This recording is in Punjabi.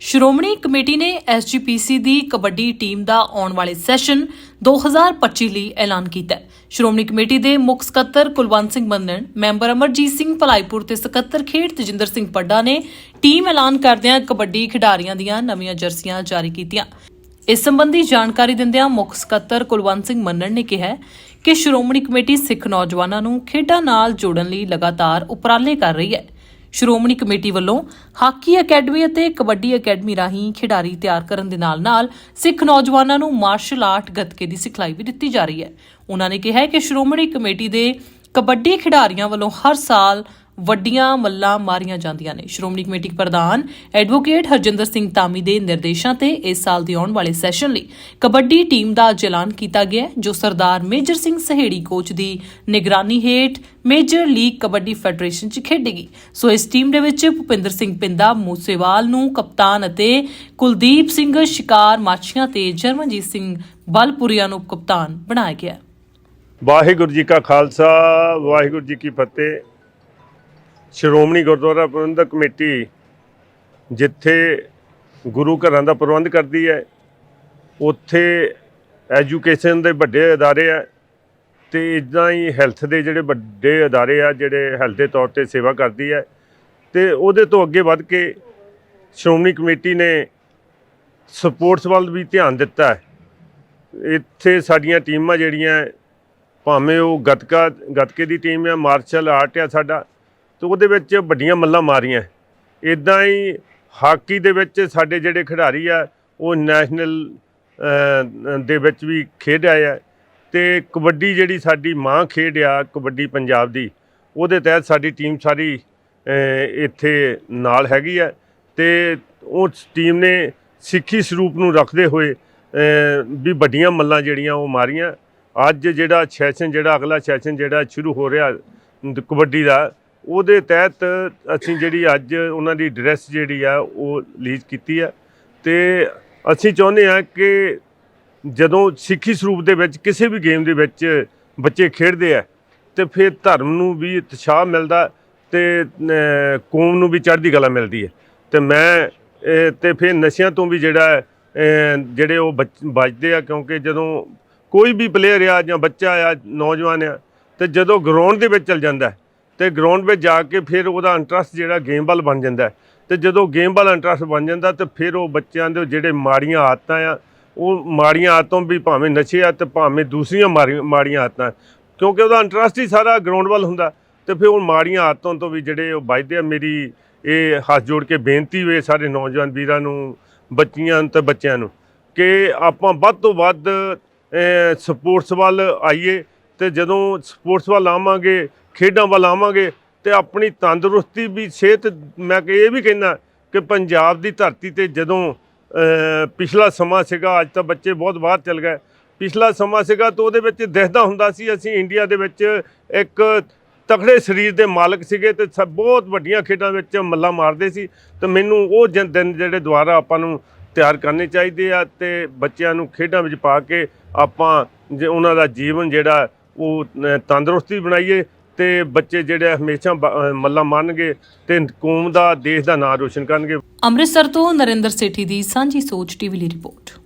ਸ਼੍ਰੋਮਣੀ ਕਮੇਟੀ ਨੇ ਐਸਜੀਪੀਸੀ ਦੀ ਕਬੱਡੀ ਟੀਮ ਦਾ ਆਉਣ ਵਾਲੇ ਸੈਸ਼ਨ 2025 ਲਈ ਐਲਾਨ ਕੀਤਾ ਸ਼੍ਰੋਮਣੀ ਕਮੇਟੀ ਦੇ ਮੁੱਖ ਸਕੱਤਰ ਕੁਲਵੰਤ ਸਿੰਘ ਮੰਨਣ, ਮੈਂਬਰ ਅਮਰਜੀਤ ਸਿੰਘ ਭਲਾਈਪੁਰ ਤੇ ਸਕੱਤਰ ਖੇਡ ਤਜਿੰਦਰ ਸਿੰਘ ਪੱਡਾ ਨੇ ਟੀਮ ਐਲਾਨ ਕਰਦਿਆਂ ਕਬੱਡੀ ਖਿਡਾਰੀਆਂ ਦੀਆਂ ਨਵੀਆਂ ਜਰਸੀਆਂ ਜਾਰੀ ਕੀਤੀਆਂ। ਇਸ ਸੰਬੰਧੀ ਜਾਣਕਾਰੀ ਦਿੰਦਿਆਂ ਮੁੱਖ ਸਕੱਤਰ ਕੁਲਵੰਤ ਸਿੰਘ ਮੰਨਣ ਨੇ ਕਿਹਾ ਕਿ ਸ਼੍ਰੋਮਣੀ ਕਮੇਟੀ ਸਿੱਖ ਨੌਜਵਾਨਾਂ ਨੂੰ ਖੇਡਾਂ ਨਾਲ ਜੋੜਨ ਲਈ ਲਗਾਤਾਰ ਉਪਰਾਲੇ ਕਰ ਰਹੀ ਹੈ। ਸ਼੍ਰੋਮਣੀ ਕਮੇਟੀ ਵੱਲੋਂ ਹਾਕੀ ਅਕੈਡਮੀ ਅਤੇ ਕਬੱਡੀ ਅਕੈਡਮੀ ਰਾਹੀਂ ਖਿਡਾਰੀ ਤਿਆਰ ਕਰਨ ਦੇ ਨਾਲ-ਨਾਲ ਸਿੱਖ ਨੌਜਵਾਨਾਂ ਨੂੰ ਮਾਰਸ਼ਲ ਆਰਟ ਗੱਤਕੇ ਦੀ ਸਿਖਲਾਈ ਵੀ ਦਿੱਤੀ ਜਾ ਰਹੀ ਹੈ। ਉਹਨਾਂ ਨੇ ਕਿਹਾ ਕਿ ਸ਼੍ਰੋਮਣੀ ਕਮੇਟੀ ਦੇ ਕਬੱਡੀ ਖਿਡਾਰੀਆਂ ਵੱਲੋਂ ਹਰ ਸਾਲ ਵੱਡੀਆਂ ਮੱਲਾਂ ਮਾਰੀਆਂ ਜਾਂਦੀਆਂ ਨੇ। ਸ਼੍ਰੋਮਣੀ ਕਮੇਟੀ ਪ੍ਰਧਾਨ ਐਡਵੋਕੇਟ ਹਰਜਿੰਦਰ ਸਿੰਘ ਤਾਮੀ ਦੇ ਨਿਰਦੇਸ਼ਾਂ ਤੇ ਇਸ ਸਾਲ ਦੇ ਆਉਣ ਵਾਲੇ ਸੈਸ਼ਨ ਲਈ ਕਬੱਡੀ ਟੀਮ ਦਾ ਐਲਾਨ ਕੀਤਾ ਗਿਆ ਜੋ ਸਰਦਾਰ ਮੇਜਰ ਸਿੰਘ ਸਹੇੜੀ ਕੋਚ ਦੀ ਨਿਗਰਾਨੀ ਹੇਠ ਮੇਜਰ ਲੀਗ ਕਬੱਡੀ ਫੈਡਰੇਸ਼ਨ 'ਚ ਖੇਡੇਗੀ। ਸੋ ਇਸ ਟੀਮ ਦੇ ਵਿੱਚ ਭੁਪਿੰਦਰ ਸਿੰਘ ਪਿੰਦਾ, ਮੂਸੇਵਾਲ ਨੂੰ ਕਪਤਾਨ ਅਤੇ ਕੁਲਦੀਪ ਸਿੰਘ ਸ਼ਿਕਾਰ ਮਾਛੀਆਂ ਤੇ ਜਰਮਨਜੀਤ ਸਿੰਘ ਬਲਪੁਰੀਆ ਨੂੰ ਕਪਤਾਨ ਬਣਾਇਆ ਗਿਆ ਵਾਹਿਗੁਰੂ ਜੀ ਕਾ ਖਾਲਸਾ, ਵਾਹਿਗੁਰੂ ਜੀ ਕੀ ਫਤਿਹ। ਸ਼੍ਰੋਮਣੀ ਗੁਰਦੁਆਰਾ ਪ੍ਰਬੰਧਕ ਕਮੇਟੀ ਜਿੱਥੇ ਗੁਰੂ ਘਰਾਂ ਦਾ ਪ੍ਰਬੰਧ ਕਰਦੀ ਹੈ, ਉੱਥੇ ਐਜੂਕੇਸ਼ਨ ਦੇ ਵੱਡੇ ਅਦਾਰੇ ਆ ਤੇ ਇਦਾਂ ਹੀ ਹੈਲਥ ਦੇ ਜਿਹੜੇ ਵੱਡੇ ਅਦਾਰੇ ਆ, ਜਿਹੜੇ ਹੈਲਥ ਦੇ ਤੌਰ ਤੇ ਸੇਵਾ ਕਰਦੀ ਹੈ ਤੇ ਉਹਦੇ ਤੋਂ ਅੱਗੇ ਵੱਧ ਕੇ ਸ਼੍ਰੋਮਣੀ ਕਮੇਟੀ ਨੇ ਸਪੋਰਟਸ ਵੱਲ ਵੀ ਧਿਆਨ ਦਿੱਤਾ ਹੈ। ਇੱਥੇ ਸਾਡੀਆਂ ਟੀਮਾਂ ਜਿਹੜੀਆਂ, ਭਾਵੇਂ ਉਹ ਗੱਤਕਾ, ਗੱਤਕੇ ਦੀ ਟੀਮ ਹੈ ਮਾਰਸ਼ਲ ਆਰਟ ਆ ਸਾਡਾ ਤੇ ਉਹਦੇ ਵਿੱਚ ਵੱਡੀਆਂ ਮੱਲਾਂ ਮਾਰੀਆਂ। ਇਦਾਂ ਹੀ ਹਾਕੀ ਦੇ ਵਿੱਚ ਸਾਡੇ ਜਿਹੜੇ ਖਿਡਾਰੀ ਆ, ਉਹ ਨੈਸ਼ਨਲ ਦੇ ਵਿੱਚ ਵੀ ਖੇਡ ਆਏ ਆ। ਤੇ ਕਬੱਡੀ ਜਿਹੜੀ ਸਾਡੀ ਮਾਂ ਖੇਡ ਆ, ਕਬੱਡੀ ਪੰਜਾਬ ਦੀ, ਉਹਦੇ ਤਹਿਤ ਸਾਡੀ ਟੀਮ ਸਾਰੀ ਇੱਥੇ ਨਾਲ ਹੈਗੀ ਆ। ਤੇ ਉਸ ਟੀਮ ਨੇ ਸਿੱਖੀ ਸਰੂਪ ਨੂੰ ਰੱਖਦੇ ਹੋਏ ਵੀ ਵੱਡੀਆਂ ਮੱਲਾਂ ਜਿਹੜੀਆਂ ਉਹ ਮਾਰੀਆਂ। ਅੱਜ ਜਿਹੜਾ ਸੈਸ਼ਨ, ਜਿਹੜਾ ਅਗਲਾ ਸੈਸ਼ਨ ਜਿਹੜਾ ਸ਼ੁਰੂ ਹੋ ਰਿਹਾ, ਕਬੱਡੀ ਦਾ ਉਹਦੇ ਤਹਿਤ ਅਸੀਂ ਜਿਹੜੀ ਅੱਜ ਉਹਨਾਂ ਦੀ ਡਰੈਸ ਜਿਹੜੀ ਆ, ਉਹ ਲੀਜ ਕੀਤੀ ਆ। ਤੇ ਅਸੀਂ ਚਾਹੁੰਦੇ ਆ ਕਿ ਜਦੋਂ ਸਿੱਖੀ ਸਰੂਪ ਦੇ ਵਿੱਚ, ਕਿਸੇ ਵੀ ਗੇਮ ਦੇ ਵਿੱਚ ਬੱਚੇ ਖੇਡਦੇ ਆ, ਤੇ ਫਿਰ ਧਰਮ ਨੂੰ ਵੀ ਉਤਸ਼ਾਹ ਮਿਲਦਾ ਤੇ ਕੌਮ ਨੂੰ ਵੀ ਚੜ੍ਹਦੀ ਕਲਾ ਮਿਲਦੀ ਹੈ ਤੇ ਮੈਂ ਇਹ ਤੇ ਫਿਰ ਨਸ਼ਿਆਂ ਤੋਂ ਵੀ ਜਿਹੜਾ ਜਿਹੜੇ ਉਹ ਬਚ- ਬਚਦੇ ਆ, ਕਿਉਂਕਿ ਜਦੋਂ ਕੋਈ ਵੀ ਪਲੇਅਰ ਆ ਜਾਂ ਬੱਚਾ ਆ, ਨੌਜਵਾਨ ਆ, ਤੇ ਜਦੋਂ ਗਰਾਊਂਡ ਦੇ ਵਿੱਚ ਚਲ ਜਾਂਦਾ ਤੇ ਗਰਾਊਂਡ ਵਿੱਚ ਜਾ ਕੇ ਫਿਰ ਉਹਦਾ ਇੰਟਰਸਟ ਜਿਹੜਾ ਗੇਮ ਵੱਲ ਬਣ ਜਾਂਦਾ ਹੈ। ਤੇ ਜਦੋਂ ਗੇਮ ਵੱਲ ਇੰਟਰਸਟ ਬਣ ਜਾਂਦਾ ਤੇ ਫਿਰ ਉਹ ਬੱਚਿਆਂ ਦੇ ਜਿਹੜੇ ਮਾੜੀਆਂ ਆਦਤਾਂ ਆ, ਉਹ ਮਾੜੀਆਂ ਆਦਤਾਂ ਵੀ ਭਾਵੇਂ ਨਸ਼ੇ ਆ ਤੇ ਭਾਵੇਂ ਦੂਸਰੀਆਂ ਮਾੜੀ- ਮਾੜੀਆਂ ਆਦਤਾਂ ਕਿਉਂਕਿ ਉਹਦਾ ਇੰਟਰਸਟ ਹੀ ਸਾਰਾ ਗਰਾਊਂਡ ਵੱਲ ਹੁੰਦਾ ਤੇ ਫਿਰ ਉਹ ਮਾੜੀਆਂ ਆਦਤਾਂ ਤੋਂ ਵੀ ਜਿਹੜੇ ਉਹ ਬਚਦੇ ਆ ਮੇਰੀ ਇਹ ਹੱਥ ਜੋੜ ਕੇ ਬੇਨਤੀ ਹੋਏ ਸਾਰੇ ਨੌਜਵਾਨ ਵੀਰਾਂ ਨੂੰ, ਬੱਚੀਆਂ ਤੇ ਬੱਚਿਆਂ ਨੂੰ ਕਿ ਆਪਾਂ ਵੱਧ ਤੋਂ ਵੱਧ ਸਪੋਰਟਸ ਵੱਲ ਆਈਏ ਤੇ ਜਦੋਂ ਸਪੋਰਟਸ ਵੱਲ ਆਵਾਂਗੇ ਖੇਡਾਂ ਵੱਲ ਆਵਾਂਗੇ ਤੇ ਆਪਣੀ ਤੰਦਰੁਸਤੀ ਵੀ, ਸਿਹਤ, ਮੈਂ ਕਿ ਇਹ ਵੀ ਕਹਿੰਦਾ ਕਿ ਪੰਜਾਬ ਦੀ ਧਰਤੀ ਤੇ ਜਦੋਂ ਪਿਛਲਾ ਸਮਾਂ ਸੀਗਾ, ਅੱਜ ਤਾਂ ਬੱਚੇ ਬਹੁਤ ਬਾਹਰ ਚਲ ਗਏ। ਪਿਛਲਾ ਸਮਾਂ ਸੀਗਾ ਤਾਂ ਉਹਦੇ ਵਿੱਚ ਦਿਖਦਾ ਹੁੰਦਾ ਸੀ, ਅਸੀਂ ਇੰਡੀਆ ਦੇ ਵਿੱਚ ਇੱਕ ਤਕੜੇ ਸਰੀਰ ਦੇ ਮਾਲਕ ਸੀਗੇ ਤੇ ਸਭ ਬਹੁਤ ਵੱਡੀਆਂ ਖੇਡਾਂ ਵਿੱਚ ਮੱਲਾ ਮਾਰਦੇ ਸੀ। ਤੇ ਮੈਨੂੰ ਉਹ ਜਨ- ਦਿਨ ਜਿਹੜੇ ਦੁਆਰਾ ਆਪਾਂ ਨੂੰ ਤਿਆਰ ਕਰਨੇ ਚਾਹੀਦੇ ਆ ਤੇ ਬੱਚਿਆਂ ਨੂੰ ਖੇਡਾਂ ਵਿੱਚ ਪਾ ਕੇ ਆਪਾਂ ਜੇ ਉਹਨਾਂ ਦਾ ਜੀਵਨ ਜਿਹੜਾ ਉਹ ਤੰਦਰੁਸਤੀ ਬਣਾਈਏ ਤੇ ਬੱਚੇ ਜਿਹੜੇ ਹਮੇਸ਼ਾ ਬ- ਅ, ਮੱਲਾ ਮੰਨਣਗੇ ਤੇ ਕੌਮ ਦਾ ਦੇਸ਼ ਦਾ ਨਾਂ ਰੋਸ਼ਨ ਕਰਨਗੇ। ਅੰਮ੍ਰਿਤਸਰ ਤੋਂ ਨਰਿੰਦਰ ਸੇਠੀ ਦੀ ਸਾਂਝੀ ਸੋਚ ਟੀਵੀ ਲਈ ਰਿਪੋਰਟ।